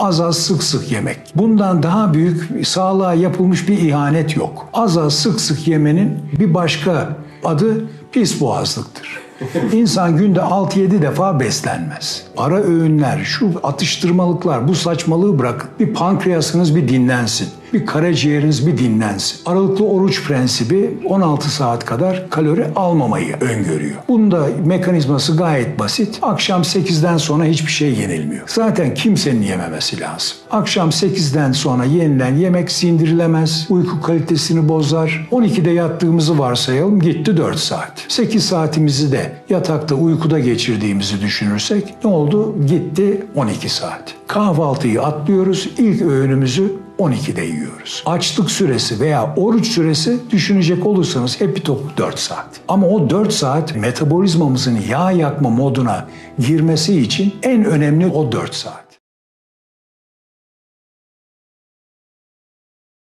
Az az sık sık yemek. Bundan daha büyük sağlığa yapılmış bir ihanet yok. Az az sık sık yemenin bir başka adı pis boğazlıktır. İnsan günde 6-7 defa beslenmez. Ara öğünler, şu atıştırmalıklar, bu saçmalığı bırakın. Bir pankreasınız bir dinlensin. Bir karaciğeriniz bir dinlensin. Aralıklı oruç prensibi 16 saat kadar kalori almamayı öngörüyor. Bunda mekanizması gayet basit. Akşam 8'den sonra hiçbir şey yenilmiyor. Zaten kimsenin yememesi lazım. Akşam 8'den sonra yenilen yemek sindirilemez. Uyku kalitesini bozar. 12'de yattığımızı varsayalım gitti 4 saat. 8 saatimizi de yatakta uykuda geçirdiğimizi düşünürsek ne oldu? Gitti 12 saat. Kahvaltıyı atlıyoruz. İlk öğünümüzü 12'de yiyoruz. Açlık süresi veya oruç süresi düşünecek olursanız hepi topu 4 saat. Ama o 4 saat metabolizmamızın yağ yakma moduna girmesi için en önemli o 4 saat.